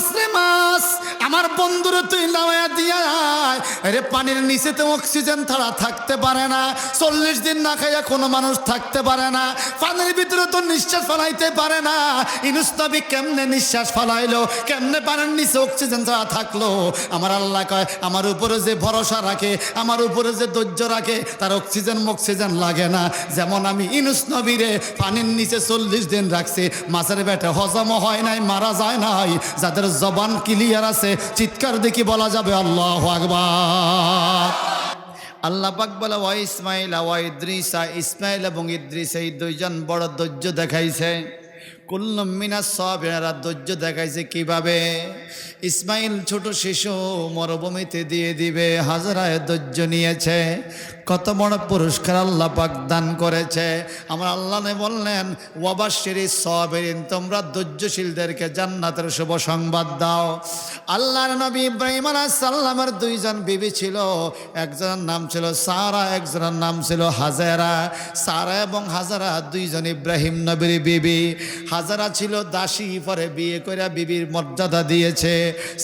মাছ রে মাছ আমার বন্ধুরে তুই নামায়া দিয়া। আরে পানির নিচে তো অক্সিজেন ছাড়া থাকতে পারে না। চল্লিশ দিন না খাইয়া কোনো মানুষ থাকতে পারে না। পানির ভিতরে তো নিঃশ্বাস ফলাইতে পারে না। ইনুস্তাবি কেমনে নিঃশ্বাস ফলাইলো? কেমনে পানির নিচে অক্সিজেন ছাড়া থাকল? আমার আল্লাহ কয়, আমার উপরে যে ভরসা রাখে, আমার উপরে যে ধৈর্য রাখে, তার অক্সিজেন মক্সিজেন লাগে না। যেমন আমি ইনুস নবীরে পানির নিচে চল্লিশ দিন রাখছি, মাছের বেটে হজমও হয় নাই, মারা যায় নাই। যাদের জবান ক্লিয়ার আছে, চিৎকার দেখি বলা যাবে, আল্লাহ আকবার। আল্লাহ পাক বলে, ওয়া ইসমাইল, ওয়া ইদ্রিসা ইসমাইল এবং ইদ্রিস এই দুইজন বড় ধৈর্য দেখাইছে। কুল্লুম মিনাস সবেরা ধৈর্য দেখাইছে কীভাবে? ইসমাইল ছোট শিশু মরুভূমিতে দিয়ে দিবে, হাজারায় ধৈর্য নিয়েছে। কত বড় পুরস্কার আল্লাহ পাক দান করেছে। আমার আল্লাহ বললেন ওয়াবাশিরি সবেরিন, তোমরা ধৈর্যশীলদেরকে জান্নাতের শুভ সংবাদ দাও। আল্লাহর নবী ইব্রাহিম সাল্লামের দুইজন বিবি ছিল। একজনের নাম ছিল সারা, একজনের নাম ছিল হাজারা। সারা এবং হাজারা দুইজন ইব্রাহিম নবীর বিবি। হাজারা ছিল দাসী, পরে বিয়ে করে বিবির মর্যাদা দিয়েছে।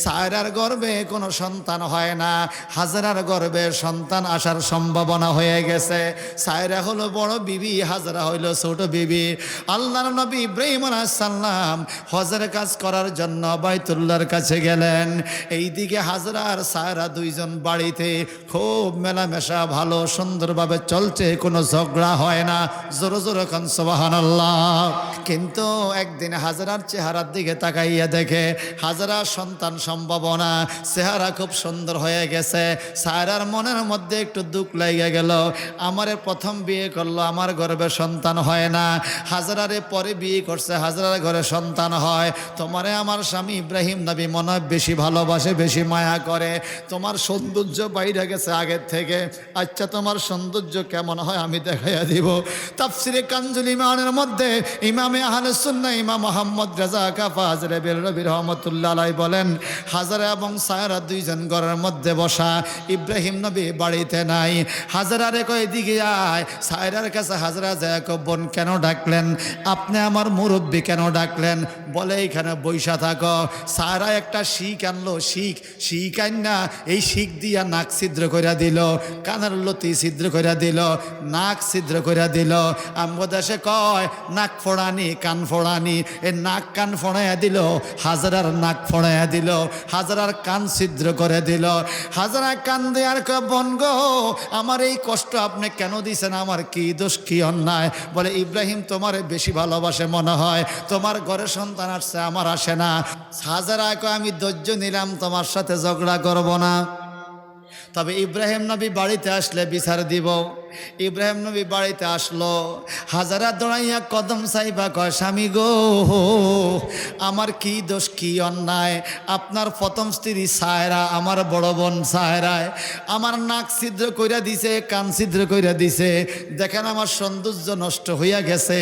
সায়রার গর্বে কোনো সন্তান হয় না। হাজারার গর্বে সন্তান আসার সম্ভাবনা হয়ে গেছে। সায়রা হলো বড় বিবি, হাজারা হইল ছোট বিবি। আল্লাহর নবী ইব্রাহিম সাল্লাম হজের কাজ করার জন্য বাইতুল্লাহর কাছে গেলেন। এইদিকে হাজরা আর সায়রা দুইজন বাড়িতে খুব মেলামেশা, ভালো, সুন্দরভাবে চলছে, কোনো ঝগড়া হয় না। জোরো জোরো খান সোবাহান কিন্তু একদিন হাজারার চেহারার দিকে তাকাইয়া দেখে হাজারা সন্তান সম্ভাবনা। চেহারা খুব সুন্দর হয়ে গেছে। সায়রার মনের মধ্যে একটু দুঃখ লেগে গেল। আমারে প্রথম বিয়ে করল, আমার গর্বে সন্তান হয় না। হাজারারে পরে বিয়ে করছে, হাজারার ঘরে সন্তান হয়। তোমারে আমার স্বামী ইব্রাহিম নবী মনে বেশি ভালোবাসে, বেশি মায়া করে। তোমার সৌন্দর্য বাইরে গেছে আগের থেকে। আচ্ছা তোমার সৌন্দর্য কেমন হয় আমি দেখাইয়া দিব। তাফসিরে কাঞ্জুল ইমানের মধ্যে ইমামে আহলে সুন্নাহ ইমাম মোহাম্মদ রাজা কাফা হাজরে বের রবি রহমতুল্লাহ আলাই বলেন, হাজারা এবং সায়রা দুইজন ঘরের মধ্যে বসা ইব্রাহিম নবী বাড়িতে নাই। হাজারারে কয় দিকে আয়, সায়রার কাছে হাজারা যায় বোন কেন ডাকলেন? আপনি আমার মুরব্বী কেন ডাকলেন? বলে এইখানে বৈশা থাকো। সায়রা একটা শিখ আনলো, শিখ শিখ আন না এই শিখ দিয়া নাক ছিদ্র কইরা দিল, কানের লতি ছিদ্র কইরা দিল, নাক ছিদ্র কইরা দিল। আমগো কয়, নাক ফোড়ানি, কান ফোড়ানি। এ নাক কান ফোড়াইয়া দিল, হাজারার নাক ফোড়াইয়া দিল হাজারার কান ছিদ্র করে দিল। হাজারা কান কয়, বোন গো, আমার এই কষ্ট আপনি কেন দিছেন? আমার কি দোষ, কি অন্যায়? বলে, ইব্রাহিম, তোমার বেশি ভালোবাসে মনে হয়। তোমার ঘরে সন্তান আসছে, আমার আসে না। হাজারা আমি ধৈর্য নিলাম, তোমার সাথে ঝগড়া করব না। তবে ইব্রাহিম নবী বাড়িতে আসলে বিচার দিব। ইব্রাহিম নবী বাড়িতে আসলো। হাজারা দৌড়াইয়া কদম সাইবা কয় স্বামী গো আমার কি দোষ কি অন্যায়? আপনার প্রথম স্ত্রী সায়রা আমার বড় বোন সায়রায়। আমার নাক ছিদ্র কইরা দিছে কান ছিদ্র কইরা দিছে। দেখেন আমার সৌন্দর্য নষ্ট হইয়া গেছে।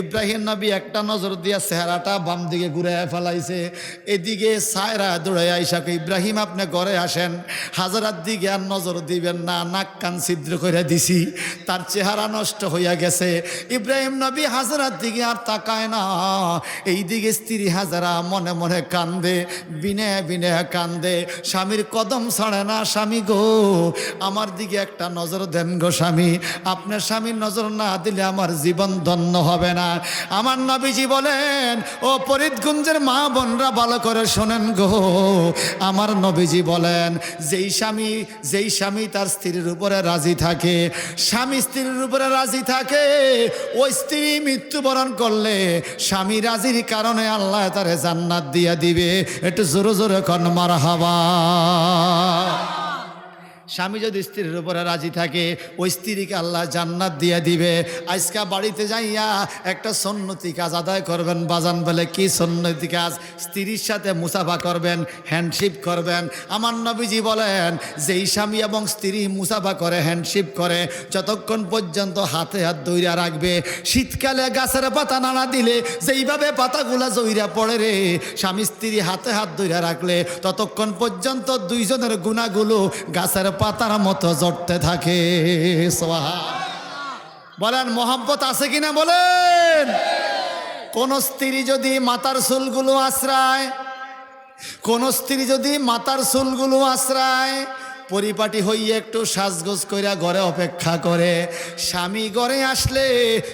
ইব্রাহিম নবী একটা নজর দিয়া চেহারাটা বাম দিকে ঘুরে ফেলাইছে। এদিকে সায়রা দৌড়াই আইসা কই, ইব্রাহিম আপনি ঘরে আসেন। হাজারার দিকে আর নজর দিবেন না নাক কান ছিদ্র করে দিছি। তার চেহারা নষ্ট হইয়া গেছে। ইব্রাহিম নবী হাজারার দিকে আর তাকায় না। এই দিকে স্ত্রী হাজারা মনে মনে কান্দে, বিনে বিনে কান্দে, স্বামীর কদম ছাড়ে না, স্বামী গো, আমার দিকে একটা নজর দেন গো স্বামী। আপনার স্বামীর নজর না দিলে আমার জীবন ধন্য হবে না। আমার নবীজি বলেন, ও ফরিদগঞ্জের মা বোনরা ভালো করে শোনেন গো। আমার নবীজি বলেন, যেই স্বামী যেই স্বামী তার স্ত্রীর উপরে রাজি থাকে স্বামী স্ত্রীর উপরে রাজি থাকে, ওই স্ত্রী মৃত্যুবরণ করলে স্বামী রাজির কারণে আল্লাহ তারে জান্নাত দিয়া দিবে। একটু জোরে জোরে কন মার হাবা স্বামী যদি স্ত্রীর উপরে রাজি থাকে, ওই স্ত্রীকে আল্লাহ জান্নাত দিয়ে দিবে। আজকা বাড়িতে যাইয়া একটা সন্নতি কাজ আদায় করবেন, বাজান বলে, কি সন্নতি কাজ? স্ত্রীর সাথে মুসাফা করবেন হ্যান্ডশিপ করবেন। আমার নবীজি বলেন, যেই স্বামী এবং স্ত্রী মুসাফা করে হ্যান্ডশিপ করে, যতক্ষণ পর্যন্ত হাতে হাত দইরা রাখবে, শীতকালে গাছের পাতা নাড়া দিলে, যেইভাবে পাতাগুলা জইরা পড়ে রে, স্বামী স্ত্রী হাতে হাত দইরা রাখলে, ততক্ষণ পর্যন্ত দুইজনের গুণাগুলো গাছের পাতার মতো জড়তে থাকে। বলেন মোহাম্মত আছে কিনা বলেন? কোন স্ত্রী যদি মাতার চুলগুলো আশ্রায়, কোন স্ত্রী যদি মাতার চুলগুলো আশ্রায় পরিপাটি হইয়ে একটু সাজগোজ কইরা ঘরে অপেক্ষা করে। স্বামী ঘরে আসলে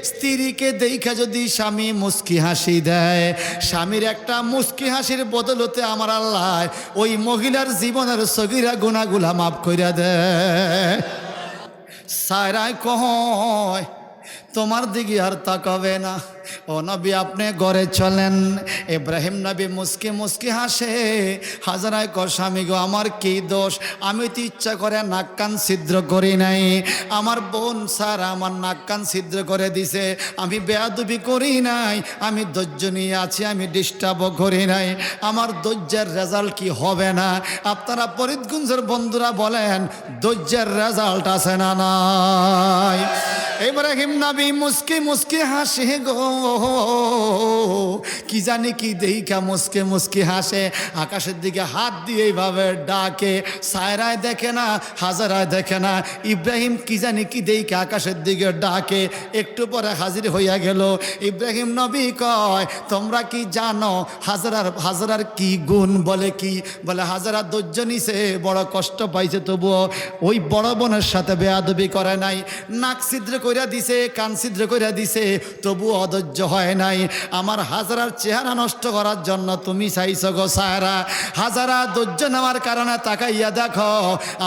স্ত্রীকে দেখা যদি স্বামী মুস্কি হাসি দেয়। স্বামীর একটা মুস্কি হাসির বদলতে আমার আল্লাহ ওই মহিলার জীবনের সগিরা গুণাগুলা মাফ কইরা দেয়। সায়রায় কহয় তোমার দিকে আর তাকাবে না। ও নবী, আপনি ঘরে চলেন। ইব্রাহিম নবী মুসকি মুসকি হাসে। হাজারায় কর স্বামী গো, আমার কি দোষ? আমি তো ইচ্ছা করে নাক কান ছিদ্র করি নাই। আমার বোন স্যার আমার নাক কান ছিদ্র করে দিছে। আমি বেয়াদবি করি নাই। আমি ধৈর্য নিয়ে আছি, আমি ডিস্টার্বও করি নাই। আমার ধৈর্যের রেজাল্ট কি হবে না? আপনারা ফরিদগুঞ্জের বন্ধুরা বলেন, ধৈর্যের রেজাল্ট আছে না নাই? ইব্রাহিম নবী মুস্কি মুস্কি হাসে গো। কি জানি কি দেহিকা মুস্কে মুস্কি হাসে। আকাশের দিকে হাত দিয়ে এইভাবে ডাকে। সায়রায় দেখে না, হাজারায় দেখে না। ইব্রাহিম কি জানি কি দেহিকা আকাশের দিকে ডাকে। একটু পরে হাজির হইয়া গেল। ইব্রাহিম নবী কয়, তোমরা কি জানো হাজারার হাজারার কি গুণ বলে কি? বলে, হাজারা ধৈর্য নিছে, বড় কষ্ট পাইছে তবুও ওই বড় বোনের সাথে বেয়াদবি করে নাই। নাক কইরা দিছে, কান ছিদ্র কইরা দিছে তবু অধৈর্য হয় নাই। আমার হাজারার চেহারা নষ্ট করার জন্য তুমি চাইছো গো সায়রা হাজারা ধৈর্য নেওয়ার কারণে তাকাইয়া দেখো,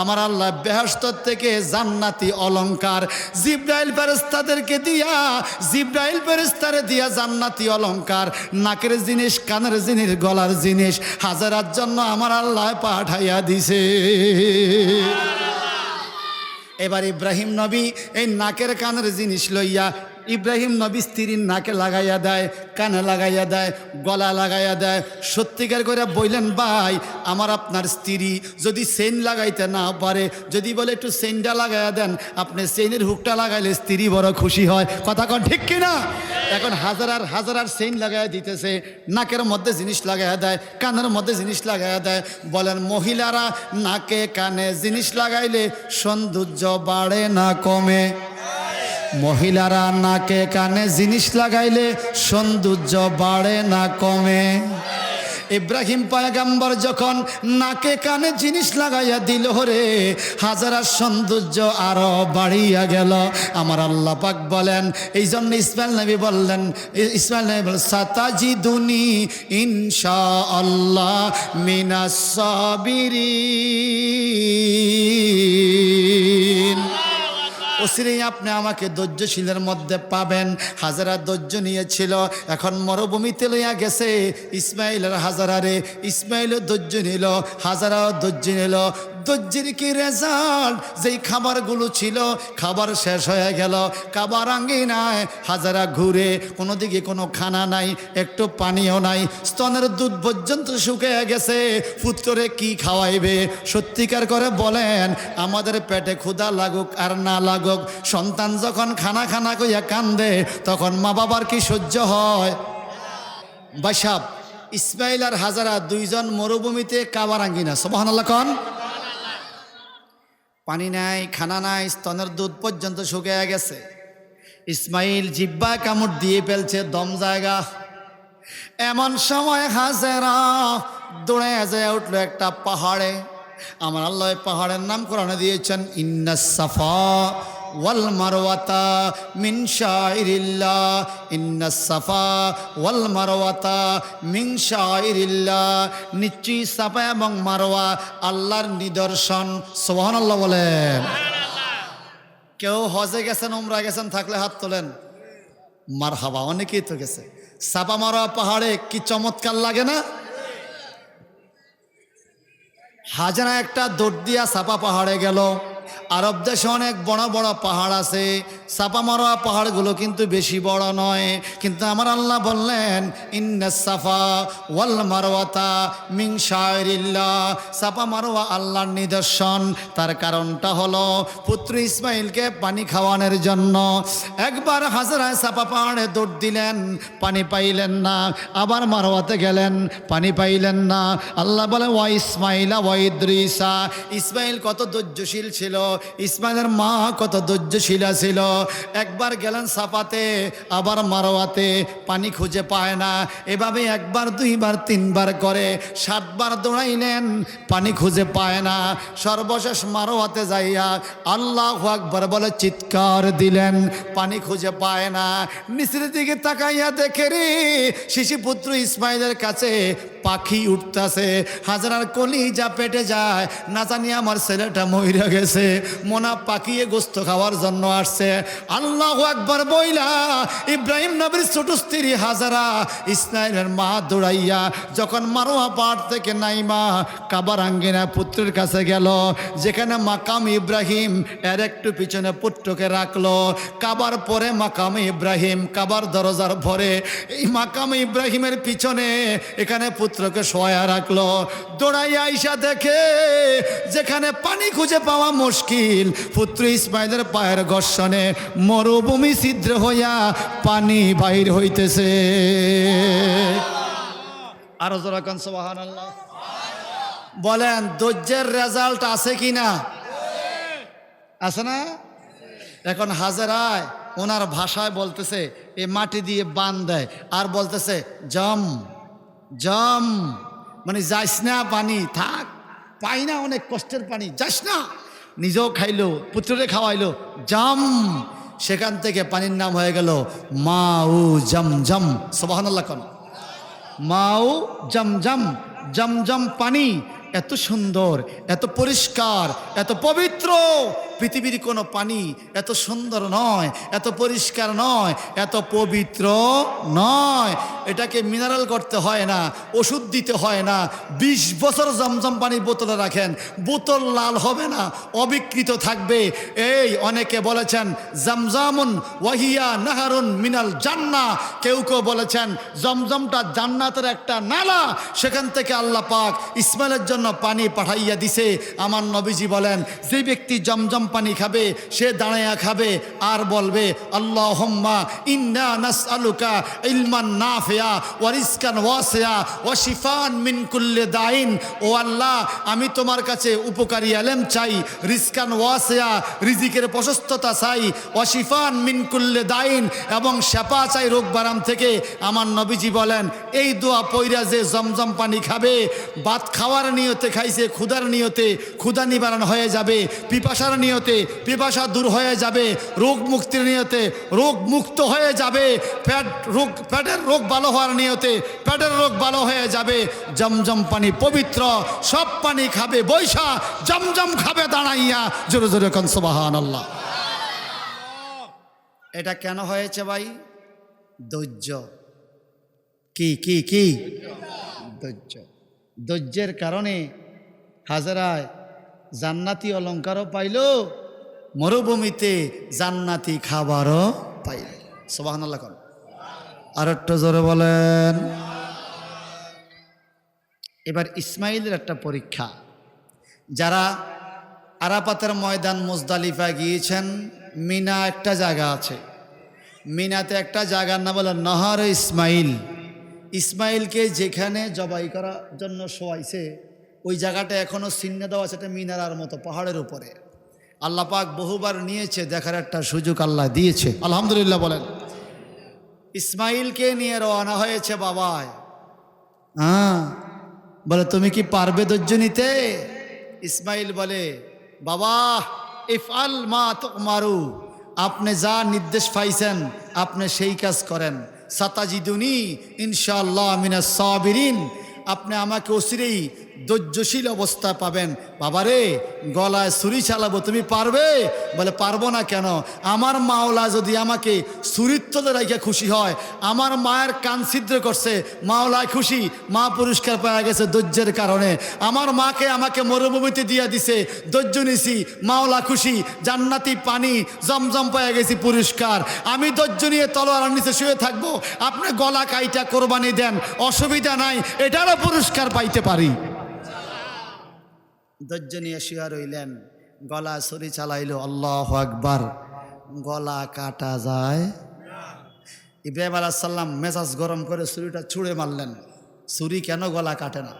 আমার আল্লাহ বেহস্ত থেকে জান্নাতি অলংকার। জিব্রাইল ফেরেস্তাদেরকে দিয়া, জিব্রাইল ফেরেস্তারে দিয়া জান্নাতি অলংকার। নাকের জিনিস, কানের জিনিস, গলার জিনিস হাজারার জন্য আমার আল্লাহ পাঠাইয়া দিছে। এবার ইব্রাহিম নবী এই নাকের কানের জিনিস লইয়া ইব্রাহিম নবী স্ত্রীর নাকে লাগাইয়া দেয়, কানে লাগাইয়া দেয়, গলা লাগাইয়া দেয়। সত্যিকার করে বললেন, ভাই, আমার আপনার স্ত্রী যদি সেন লাগাইতে না পারে, যদি বলে একটু সেনটা লাগাইয়া দেন, আপনি সেনের হুকটা লাগাইলে স্ত্রী বড় খুশি হয়। কথা কন ঠিক কিনা এখন হাজার আর হাজার আর সেন লাগাইয়া দিতেছে, নাকের মধ্যে জিনিস লাগাইয়া দেয়, কানের মধ্যে জিনিস লাগাইয়া দেয়। বলেন, মহিলারা নাকে কানে জিনিস লাগাইলে সৌন্দর্য বাড়ে না কমে। মহিলারা নাকে কানে জিনিস লাগাইলে সৌন্দর্য বাড়ে না কমে। ইব্রাহিম পায়গাম্বর যখন নাকে কানে জিনিস লাগাইয়া দিল রে, হাজারা সৌন্দর্য আরও বাড়িয়া গেল। আমার আল্লাহ পাক বলেন এই জন্য ইসমাইল নবী বললেন, ইসমাইল নবী বলেন সাতাজি দুনি ইনশা আল্লাহ মিনাস সাবিরিন। ওসিরেই আপনি আমাকে ধৈর্যশীলের মধ্যে পাবেন। হাজারা ধৈর্য নিয়েছিল, এখন মরুভূমিতে লইয়া গেছে। ইসমাইলের হাজারারে ইসমাইলও ধৈর্য নিল, হাজারাও ধৈর্য নিল। ধৈর্যের কি রেজাল্ট? যেই খাবারগুলো ছিল, খাবার শেষ হয়ে গেল। খাবার আঙ্গিনায় হাজারা ঘুরে, কোনো দিকে কোনো খানা নাই, একটু পানিও নাই। স্তনের দুধ পর্যন্ত শুকিয়ে গেছে। পুত্রে কি খাওয়াইবে? সত্যিকার করে বলেন, আমাদের পেটে ক্ষুধা লাগুক আর না লাগুক, সন্তান যখন খানা খানা কইয়া কান্দে, তখন মা বাবার কি সহ্য হয়? বাইসাব ইসমাইল আর হাজারা দুইজন মরুভূমিতে কাবার আঙ্গিনা। সবহান কন। পানি নাই, খানা নাই, স্তনের দুধ পর্যন্ত শুকিয়ে গেছে। ইসমাইল জিব্বা কামড় দিয়ে ফেলছে, দম জায়গা। এমন সময় হাজেরা দৌড়ে যায় উঠল একটা পাহাড়ে। আমার আল্লাহ পাহাড়ের নাম কোরআনে দিয়েছেন ইন্না সাফা। ওয়াল মারওয়াতা মিন শাইরিল্লাহ, ইন্না সাফা ওয়াল মারওয়াতা মিন শাইরিল্লাহ। নিশ্চয়ই সাফা এবং মারওয়া আল্লাহর নিদর্শন, সুবহানাল্লাহ বলেন। কেউ হজে গেছেন, উমরা গেছেন, থাকলে হাত তোলেন। মার হাওয়া অনেকেই তো গেছে। সাপা মারা পাহাড়ে কি চমৎকার লাগে না? হাজারা একটা দৌড় দিয়া সাপা পাহাড়ে গেল আরব দেশে অনেক বড় বড় পাহাড় আছে। সাপা মারোয়া পাহাড়গুলো কিন্তু বেশি বড় নয়। কিন্তু আমার আল্লাহ বললেন, ইন্না সাফা ওয়াল মারওয়াতা মিং শায়রিল্লাহ। সাপা মারোয়া আল্লাহর নিদর্শন। তার কারণটা হলো পুত্র ইসমাইলকে পানি খাওয়ানোর জন্য। একবার হাজারায় সাপা পাহাড়ে দৌড় দিলেন, পানি পাইলেন না। আবার মারোয়াতে গেলেন, পানি পাইলেন না। আল্লাহ বলে, ওয়া ইসমাইলা ওয়া ইদ্রিসা। ইসমাইল কত ধৈর্যশীল ছিল। ইসমাইলের মা কত ধৈর্যশীলা ছিল। একবার গেলেন সাপাতে আবার মারোয়াতে, পানি খুঁজে পায় না। এভাবে একবার, দুইবার, তিনবার করে সাতবার দৌড়াইলেন, পানি খুঁজে পায় না। সর্বশেষ মারোয়াতে যাইয়া আল্লাহ আকবর বলে চিৎকার দিলেন, পানি খুঁজে পায় না। নিচের দিকে তাকাইয়া দেখে রে শিশুপুত্র ইসমাইলের কাছে পাখি উঠতাছে। হাজারার কলি যা পেটে যায়। না জানি আমার ছেলেটা মহিরা গেছে। মোনা পাকিয়ে গোস্ত খাওয়ার জন্য আসছে। আল্লাহ একবার বইলা, ইব্রাহিম নবীর ছোট স্ত্রী হাজারা ইসমাইলের মা দৌড়াইয়া যখন মারোয়া পাহাড় থেকে নাইমা কাবার আঙ্গিনা পুত্রের কাছে গেল, যেখানে মাকাম ইব্রাহিম এর একটু পিছনে পুত্রকে রাখল। কাবার পরে মাকাম ইব্রাহিম কাবার দরজার ভরে এই মাকাম ইব্রাহিমের পিছনে এখানে পুত্রকে শোয়া রাখল। দৌড়াইয়া আইসা দেখে যেখানে পানি খুঁজে পাওয়া মুশকিল পুত্র ইসমাইলের পায়ের ঘর্ষণে মরুভূমি ছিদ্র হইয়া পানি বাইর হইতেছে। আরও জোরা কান বলেন, ধৈর্যের রেজাল্ট আছে কি না আছে না? এখন হাজারায় ওনার ভাষায় বলতেছে, এ মাটি দিয়ে বান দেয়। আর বলতেছে, জম জম। মানে যাইস না পানি, থাক। পাই না অনেক কষ্টের পানি যাস না। নিজেও খাইলো পুত্ররে খাওয়াইলো। জাম! সেখান থেকে পানির নাম হয়ে গেল মা উ জম জম। সবাহ কন। জম। জম জম পানি। এত সুন্দর, এত পরিষ্কার, এত পবিত্র। পৃথিবীর কোনো পানি এত সুন্দর নয়, এত পরিষ্কার নয়, এত পবিত্র নয়। এটাকে মিনারেল করতে হয় না, ওষুধ দিতে হয় না। ২০ বছর জমজম পানি বোতলে রাখেন, বোতল লাল হবে না, অবিকৃত থাকবে। এই অনেকে বলেছেন, জমজামুন ওয়াহিয়া নাহারুন মিনাল জান্না। কেউ কেউ বলেছেন, জমজমটা জান্নাতের একটা নালা। সেখান থেকে আল্লাহ পাক ইসমাইলের জন্য পানি পাঠাইয়া দিছে। আমার নবীজি বলেন, যে ব্যক্তি জমজম পানি খাবে, সে দাঁড়াইয়া খাবে আর বলবে আল্লাহ হম্মা ইন্না নাস আলুকা ইলমান নাফিয়া ওয়ারিসকান ওয়াসিয়া ওয়াশিফান মিন কুল্লে দাইন ও আল্লাহ, আমি তোমার কাছে উপকারী আলেম চাই রিসকান ওয়াসিয়া, রিজিকের প্রশস্ততা চাই ওয়াশিফান মিন কুল্লে দাইন এবং শেপা চাই রোগ বারাম থেকে। আমার নবীজি বলেন, এই দোয়া পৈরা যে জমজম পানি খাবে, ভাত খাওয়ার নিয়তে খাইছে, ক্ষুধার নিয়তে ক্ষুধা নিবারণ হয়ে যাবে, পিপাসার নিয়তে পিপাসা দূর হয়ে যাবে, রোগ মুক্তির নিয়তে রোগ মুক্ত হয়ে যাবে, পেট রোগ, পেটের রোগ ভালো হওয়ার নিয়তে পেটের রোগ ভালো হয়ে যাবে, জমজম পানি পবিত্র, সব পানি খাবে, বৈশা, জমজম খাবে দাঁড়াইয়া, জোরে জোরে কনসবাহান আল্লাহ এটা কেন হয়েছে ভাই? ধৈর্য। কি কি কি? ধৈর্য। ধৈর্যের কারণে হাজারায় জান্নাতি অলঙ্কারও পাইল, মরুভূমিতে জান্নাতি খাবারও পাইল। সোবাহান কর আর একটু জোরে বলেন। এবার ইসমাইলের একটা পরীক্ষা। যারা আরাপাতের ময়দান মুজদালিফা গিয়েছেন, মিনা একটা জায়গা আছে। মিনাতে একটা জায়গার নাম বলে নহর ইসমাইল ইসমাইলকে যেখানে জবাই করার জন্য শোয়াইছে ওই জায়গাটা এখনও চিহ্ন দেওয়া এটা মিনারার মতো পাহাড়ের উপরে। আল্লাহ পাক বহুবার নিয়েছে, দেখার একটা সুযোগ আল্লাহ দিয়েছে। আলহামদুলিল্লাহ বলেন। ইসমাইলকে নিয়ে রওনা হয়েছে বাবায়। হ্যাঁ বলে, তুমি কি পারবে ধৈর্য নিতে? ইসমাইল বলে, বাবা, ইফআল মা মারু আপনি যা নির্দেশ পাইছেন, আপনি সেই কাজ করেন। সাতাজিদুনি ইনশাআল্লাহ মিনা সাবিরিন, আপনি আমাকে অচিরেই ধৈর্যশীল অবস্থা পাবেন। বাবারে, গলায় ছুরি চালাবো, তুমি পারবে? বলে, পারব না কেন? আমার মাওলা যদি আমাকে সুরিত্বতে রেখে খুশি হয়, আমার মায়ের কান ছিদ্র করছে, মাওলায় খুশি, মা পুরস্কার পাওয়া গেছে ধৈর্যের কারণে। আমার মাকে আমাকে মরুভূমিতে দিয়ে দিছে, ধৈর্য নিছি, মাওলা খুশি, জান্নাতি পানি, জমজম পাওয়া গেছি পুরস্কার। আমি ধৈর্য নিয়ে তলোয়ার নিচে শুয়ে থাকব, আপনি গলা কাইটা কোরবানি দেন, অসুবিধা নাই, এটারও পুরস্কার পাইতে পারি। ধৈর্য নিয়ে শুয়া রইলেন। গলা ছুরি চালাইল, আল্লাহ আকবার। গলা কাটা যায়। ইব্রাহিম আলাহ সাল্লাম মেজাজ গরম করে ছুরিটা ছুঁড়ে মারলেন। ছুরি কেন গলা কাটে না?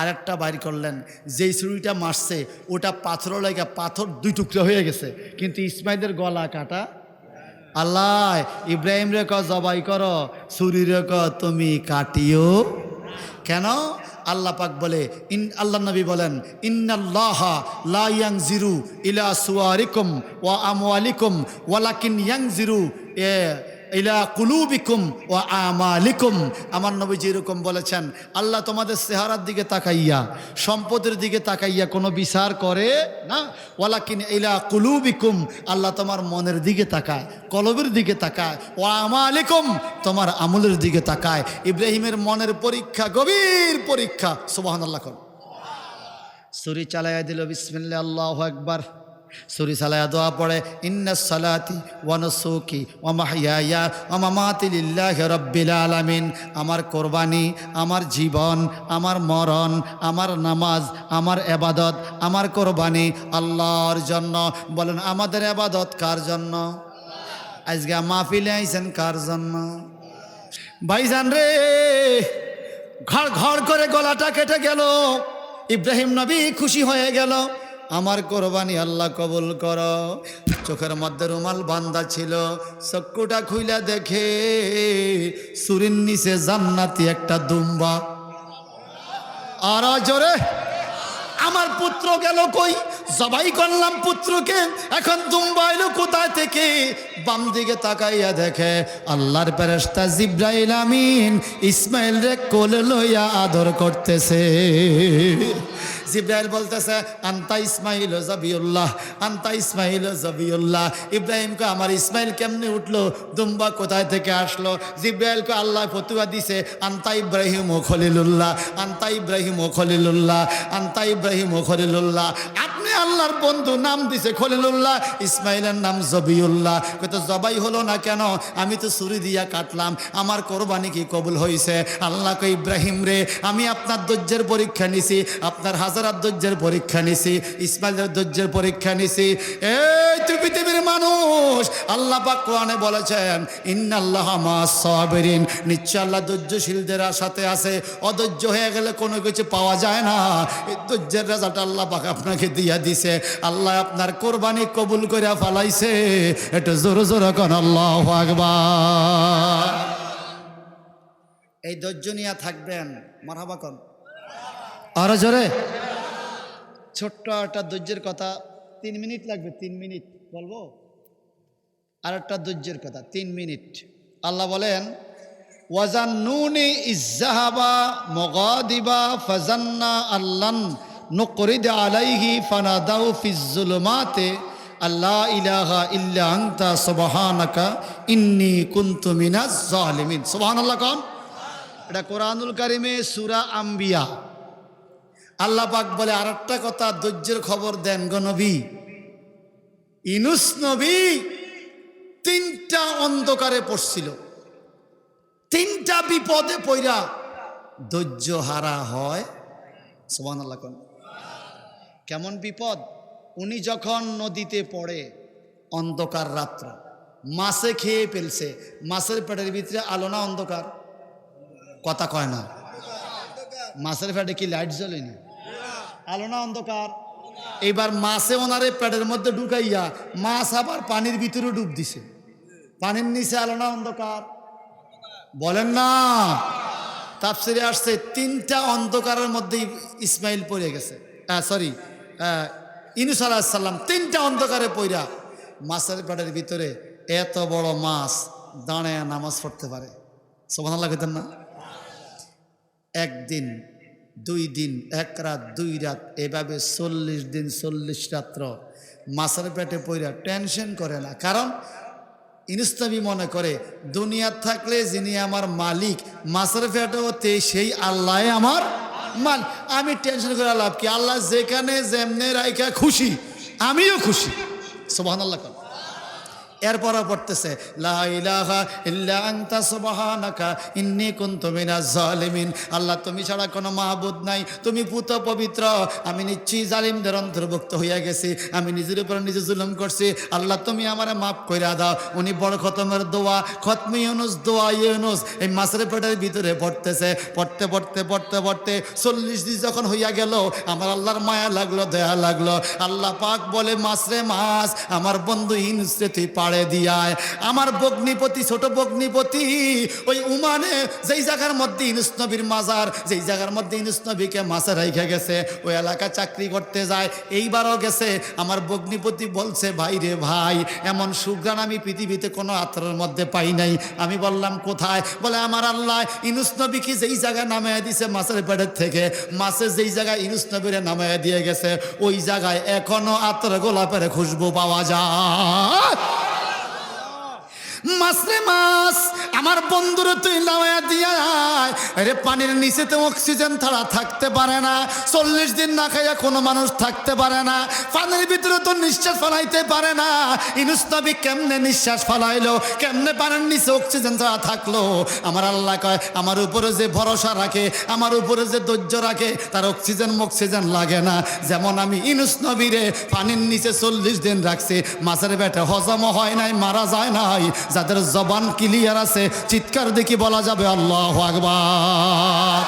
আরেকটা বাইর করলেন, যেই ছুরিটা মারছে, ওটা পাথর লাগা পাথর দুই টুকরো হয়ে গেছে, কিন্তু ইসমাইলের গলা কাটা আল্লাহ। ইব্রাহিম রে ক জবাই করো ছুরি ক তুমি কাটিও? কেন? আল্লাহ পাক বলে, ইন, আল্লাহ নবী বলেন, ইন্নাল্লাহ লা ইয়াংজিরু ইলা সুয়ারিকুম ওয়া আমওয়ালিকুম, ওয়ালাকিন ইয়াংজিরু, এ ইলা কুলুবিকুম ও আমালিকুম। আমার নবীজি এরকম বলেছেন, আল্লাহ তোমাদের চেহারার দিকে তাকাইয়া, সম্পদের দিকে তাকাইয়া কোনো বিচার করে না। ওয়ালাকিন ইলা কুলুবিকুম, আল্লাহ তোমার মনের দিকে তাকায়, কলবের দিকে তাকায়। ও আমালিকুম, তোমার আমলের দিকে তাকায়। ইব্রাহিমের মনের পরীক্ষা, গভীর পরীক্ষা। সুবাহ আল্লাহ ছুরি চালাইয়া দিল বিসমিল্লা আল্লাহ একবার ছুরি চালাইয়া দোয়া পড়ে, ইন্না সালাতি ওয়ানসুকি ও মাহিয়া ও মামাতি লিল্লাহ রব্বিল আলামিন। আমার কোরবানি, আমার জীবন, আমার মরণ, আমার নামাজ, আমার এবাদত, আমার কোরবানি আল্লাহর জন্য। বলেন, আমাদের এবাদত কার জন্য? আজকে মাহফিলে আইছেন কার জন্য? ভাইজান রে ঘর ঘর করে গলাটা কেটে গেল, ইব্রাহিম নবী খুশি হয়ে গেল। আমার কোরবানি আল্লাহ কবুল কর। চোখের মধ্যে রুমাল বান্দা ছিল, চক্ষুটা খুইলা দেখে সুরির নিচে জান্নাতি একটা দুম্বা। আর জোরে, আমার পুত্র গেল কই? জবাই করলাম পুত্রকে, এখন দুম্বা এলো কোথায় থেকে? বাম দিকে তাকাইয়া দেখে, আল্লাহর পেরেস্তা জিব্রাইল আমিন ইসমাইল রে কোলে লইয়া আদর করতেছে। জিব্রাইল বলতেছে, আন্তা ইসমাইল জবিউল্লাহ, আন্তা ইসমাইল জবিউল্লাহ। ইব্রাহিমকে, আমার ইসমাইল কেমনে উঠল? দুম্বা কোথায় থেকে আসলো? জিব্রাইলকে, আল্লাহ ফতুয়া দিছে, আন্তা ইব্রাহিম ও খলিলুল্লাহ, আন্তা ইব্রাহিম ও খলিলুল্লাহ, আন্তা ইব্রাহিম ও খলিলুল্লাহ। আপনি আল্লাহর বন্ধু, নাম দিছে খলিলুল্লাহ, ইসমাইলের নাম জবিউল্লাহ। কত জবাই হলো না কেন? আমি তো ছুরি দিয়া কাটলাম, আমার কোরবানি কি কবুল হয়েছে আল্লাহকে ইব্রাহিম রে, আমি আপনার ধৈর্যের পরীক্ষা নিছি, আপনার হাজারাত ধৈর্যের পরীক্ষা নিছি, ইসমাইলের ধৈর্যের পরীক্ষা নিছি। এই তুই পৃথিবীর মানুষ, আল্লাহ পাক কোরআনে বলেছেন, ইন্নাল্লাহ মা সাবিরিন। নিশ্চয় আল্লাহ ধৈর্যশীলদের সাথে আছে। অধৈর্য হয়ে গেলে কোনো কিছু পাওয়া যায় না। এই ধৈর্যের রেজাল্ট আল্লাহ পাক আপনাকে দিয়া দিছে। আল্লাহ আপনার কোরবানি কবুল করে ফালাইছে। এটা জোর জোর কন, আল্লাহ আকবার। এই ধৈর্য নিয়ে থাকবেন। মারহাবা কন। আরও জোরে। ছোট্ট একটা ধৈর্যের কথা, তিন মিনিট লাগবে, তিন মিনিট, বলব? আর একটা ধৈর্যের কথা, তিন মিনিট। আল্লাহ বলেন ওয়াজান নুনি ইজাহাবা মগাদিবা ফাজান্না আল্লান নকরিদ আলাইহি ফানাদাউ ফিজ্জুলুমাতে আল্লাহ ইলাহা ইল্লা আনতা সুবহানাকা ইন্নী কুনতু মিনাজ জালিমিন। সুবহানাল্লাহ কম এটা কোরআনুল কারিমে সূরা আম্বিয়া। আল্লাহ পাক বলে আর একটা কথা ধৈর্যের খবর দেন গো নবী। ইনুস নবী তিনটা অন্ধকারে পড়ছিল। তিনটা বিপদে পইরা ধৈর্য হারা হয়। সোমান আল্লাহ কেমন বিপদ? উনি যখন নদীতে পড়ে, অন্ধকার রাত্র, মাছে খেয়ে ফেলছে। মাছের পেটের ভিতরে আলো না অন্ধকার? কথা কয় না। মাছের পেটে কি লাইট জ্বলেনি আলো না অন্ধকার? এবার মাছে ওনারে পেটের মধ্যে ঢুকাইয়া মাছ আবার পানির ভিতরে ডুব দিছে। পানির নিচে আলো না অন্ধকার? বলেন না। তাপসিরে আসছে, তিনটা অন্ধকারের মধ্যে ইসমাইল পড়ে গেছে। সরি ইনুস আলাহিসাল্লাম তিনটা অন্ধকারে পইরা মাছের পেটের ভিতরে এত বড় মাছ দাঁড়ায় নামাজ পড়তে পারে। সোভান লাগতেন না? একদিন দুই দিন, এক রাত, দুই রাত, এভাবে চল্লিশ দিন, চল্লিশ রাত্র মাছের পেটে পইরা টেনশন করে না। কারণ ইনস্তাবি মনে করে দুনিয়ার থাকলে যিনি আমার মালিক, মাছের পেটেওতে সেই আল্লাহ আমার মাল। আমি টেনশন করে লাভ কি? আল্লাহ যেখানে যেমনে রাইখা খুশি, আমিও খুশি। সোভান আল্লাহ এরপরও পড়তেছে আল্লাহ, তুমি ছাড়া কোনো মাহবুদ নাই, তুমি পুত পবিত্র। আমি নিশ্চয়ই জালিমদের অন্তর্ভুক্ত হইয়া গেছি, আমি নিজের উপর নিজে জুলুম করছি। আল্লাহ, তুমি আমার মাফ কইরা দাও। উনি বড় খতমের দোয়া, খতমি ইউনুস, দোয়া ইউনুস, এই মাছের পেটের ভিতরে পড়তেছে। পড়তে পড়তে পড়তে পড়তে চল্লিশ দিন যখন হইয়া গেল, আমার আল্লাহর মায়া লাগল, দয়া লাগল। আল্লাহ পাক বলে মাছরে মাছ, আমার বন্ধু ইনুসরে পাড়ে দিয়ায়। আমার বগ্নিপতি, ছোট বগ্নিপতি, ওই উমানে যেই জায়গার মধ্যে ইনুস নবীর মাজার, যেই জায়গার মধ্যে ইনুস নবীকে মাছে রেখে গেছে, ওই এলাকা চাকরি করতে যায়। এইবারও গেছে। আমার বগ্নিপতি বলছে, ভাই রে ভাই, এমন সুগ্রাণ আমি পৃথিবীতে কোনো আত্মার মধ্যে পাই নাই। আমি বললাম, কোথায়? বলে, আমার আল্লাহ ইনুস নবীকে যেই জায়গায় নামায় দিছে মাছের পেটের থেকে, মাছে যেই জায়গায় ইনুস নবীরে নামায় দিয়ে গেছে, ওই জায়গায় এখনও আত্মার গোলাপের খুশবু পাওয়া যায়। মাছরে মাছ আমার বন্ধুর তুই নামায়া দিয়া। আরে পানির নিচেতে অক্সিজেন ছাড়া থাকতে পারে না, চল্লিশ দিন না খাইয়া কোনো মানুষ থাকতে পারে না, পানির ভিতরে তো নিঃশ্বাস ফলাইতে পারে না। ইনুস্তবি কেমনে নিঃশ্বাস ফলাইলো, কেমনে পানির নিচে অক্সিজেন ছাড়া থাকল? আমার আল্লাহ কয়, আমার উপরে যে ভরসা রাখে, আমার উপরে যে ধৈর্য রাখে, তার অক্সিজেন মক্সিজেন লাগে না। যেমন আমি ইনুস নবীরে পানির নিচে চল্লিশ দিন রাখছি, মাছের বেটে হজমও হয় নাই, মারা যায় নাই। যাদের জবান ক্লিয়ার আছে, চিৎকার দেখি বলা যাবে, আল্লাহ আকবার।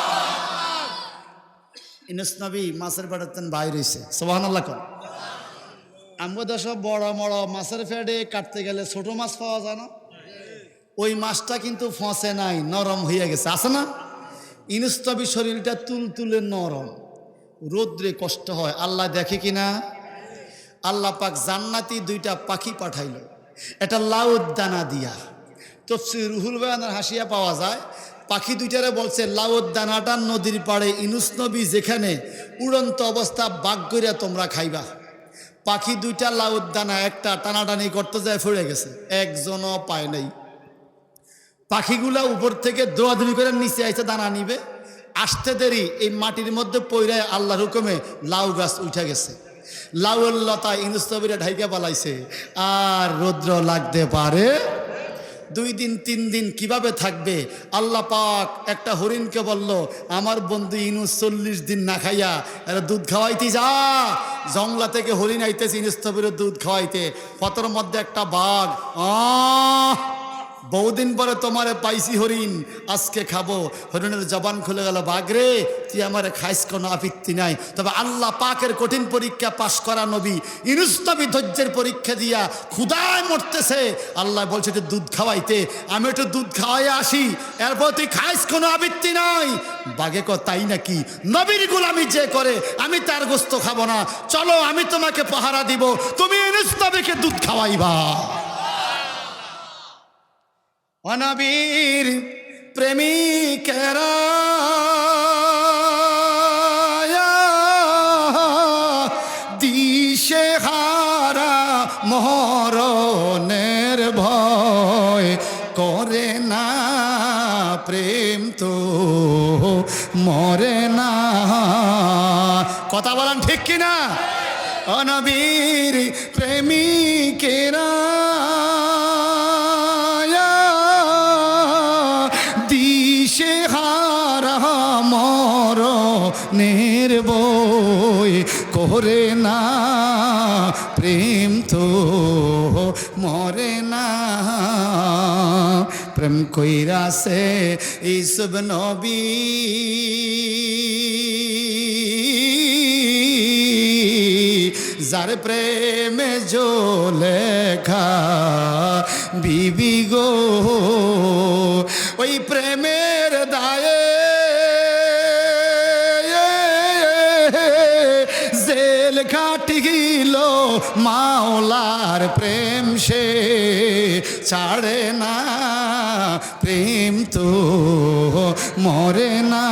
ইনুস নবী মাছের পেটের বাইরে হয়েছে সোহান আল্লাহ কন। আমাদের সব বড় বড় মাছের ফেডে কাটতে গেলে ছোট মাছ পাওয়া যায় না। ওই মাছটা কিন্তু ফসে নাই, নরম হয়ে গেছে। আছে না? ইনুস্তবি শরীরটা তুল তুলে নরম। রোদ্রে কষ্ট হয়। আল্লাহ দেখে কিনা? আল্লাহ পাক জান্নাতি দুইটা পাখি পাঠাইল। এটা লাউদ দানা দিয়া। তফসি রুহুল বয়ানের হাসিয়া পাওয়া যায়, পাখি দুইটারে বলছে, লাউদ দানাটা নদীর পাড়ে ইনুস নবী যেখানে উড়ন্ত অবস্থা বাগ করিয়া তোমরা খাইবা। পাখি দুইটা লাউদ দানা, একটা টানাটানি করতে যায়, ফুড়ে গেছে। একজনও পায় নাই। পাখিগুলা উপর থেকে দৌড়াদৌড়ি করে নিচে আইসে দানা নিবে। আসতে দেরি, এই মাটির মধ্যে পৈরায় আল্লাহর হুকুমে লাউ গাছ উঠে গেছে। লাউয়ের লতা ইনুস্তবিরে ঢাইকা পালাইছে। আর রৌদ্র লাগতে পারে। দুই দিন, তিন দিন কীভাবে থাকবে? আল্লাহ পাক একটা হরিণকে বলল, আমার বন্ধু ইনুস চল্লিশ দিন না খাইয়া এরা দুধ খাওয়াইতে যা। জংলা থেকে হরিণ আইতেছে ইনুস্তবিরের দুধ খাওয়াইতে। পতর মধ্যে একটা বাঘ, আহ! বহুদিন পরে তোমারে পাইছি হরিণ। আজকে খাব। হরিণের জবান খুলে গেল, বাগরে, তুই আমারে খাইস কোনো আপত্তি নাই। তবে আল্লাহ পাকের কঠিন পরীক্ষা পাশ করা নবী। ইনুস্তবি ধৈর্যের পরীক্ষা দিয়া ক্ষুদায় মরতেছে। আল্লাহ বলছে যে, দুধ খাওয়াইতে। আমি একটু দুধ খাওয়াই আসি। এরপর তুই খাইস কোনো আবৃত্তি নাই। বাগে ক তাই নাকি? নবীর গুলামি যে করে, আমি তার গোস্ত খাব না। চলো, আমি তোমাকে পাহারা দিব। তুমি ইনুস্তবিকে দুধ খাওয়াইবা। অনবীর প্রেমিকেরা। দিশে হারা মরণের ভয় করে না প্রেম তো, মরে না। কথা বলেন ঠিক কিনা? অনবীর প্রেমিকেরা প্রেম কইরা সে ইসব নবী। যার প্রেমে জো লেখা বিবি গো, ওই প্রেমের দায়ে জেল কাটিল মাওলার প্রেম সে ছাড়ে না। প্রেম তো মরে না।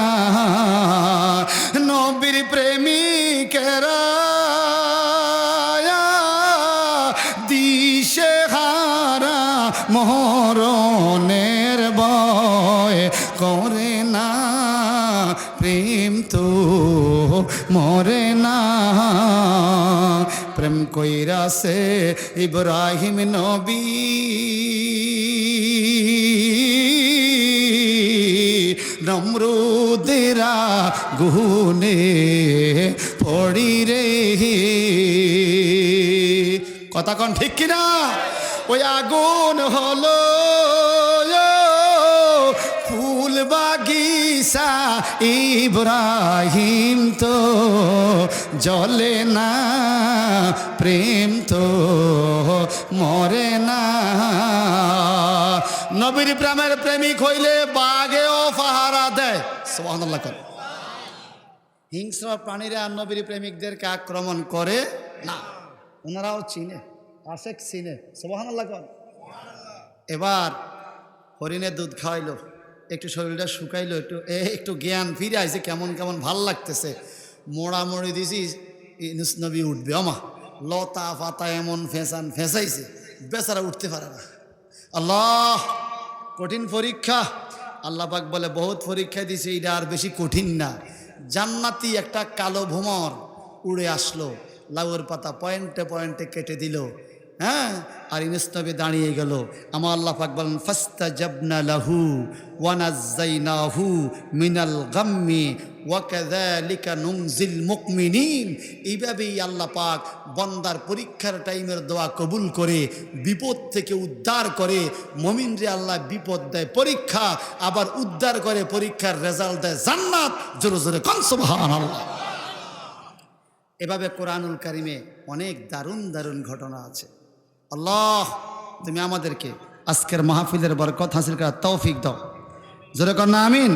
নবীর প্রেমিকেরা দিশে হারা মরণের বয় করে না। প্রেম তো মরে না। প্রেম কইরাছে ইব্রাহিম নবী নমরুদেরা গুনে পড়ি রে। কথা কন ঠিক কিনা? ওই আগুন হলো ফুল বাগিসা ইব্রাহিম তো, জলে না, প্রেম তো, মরে না। নবীর প্রেমের প্রেমিক হইলে বাঘেও পাহারা দেয়। হিংস্র প্রাণীরা নবীর প্রেমিকদেরকে আক্রমণ করে না। ওনারাও চিনে, আশেক চিনে। সুবহানাল্লাহ কর। এবার হরিণের দুধ খাওয়াইলো, একটু শরীরটা শুকাইলো, একটু, এ, একটু জ্ঞান ফিরে আইছে, কেমন কেমন ভালো লাগতেছে। মোড়ামুড়ি দিছি নবী উঠবে আমা লতা পাতা এমন ফেঁসান ফেঁসাইছে, বেচারা উঠতে পারে না। আল্লাহ, কঠিন পরীক্ষা। আল্লাহ পাক বলে, বহুত পরীক্ষা দিছে, এটা আর বেশি কঠিন না। জান্নাতি একটা কালো ভোমর উড়ে আসলো লাউর পাতা পয়েন্টে পয়েন্টে কেটে দিল। হ্যাঁ আর ইনস্তবে দাঁড়িয়ে গেল। আমার আল্লাহ পাক বলেন ফাস্তা জবনা লাহু ওয়ানাজ্জাইনাহু মিনাল গাম্মি ওয়াকাযালিকা নুনজিল মুকমিনিন। এইভাবেই আল্লাহ পাক বন্দার পরীক্ষার টাইমের দোয়া কবুল করে, বিপদ থেকে উদ্ধার করে, মমিনরে আল্লাহ বিপদ দেয় পরীক্ষা, আবার উদ্ধার করে পরীক্ষার রেজাল্ট দেয় জান্নাত। জোরে জোরে কনসবহান আল্লাহ এভাবে কোরআনুল কারিমে অনেক দারুণ দারুণ ঘটনা আছে। আল্লাহ তুমি আমাদেরকে আজকের মাহফিলের বরকত হাসিল করার তৌফিক দাও। জোরে কর না আমিন।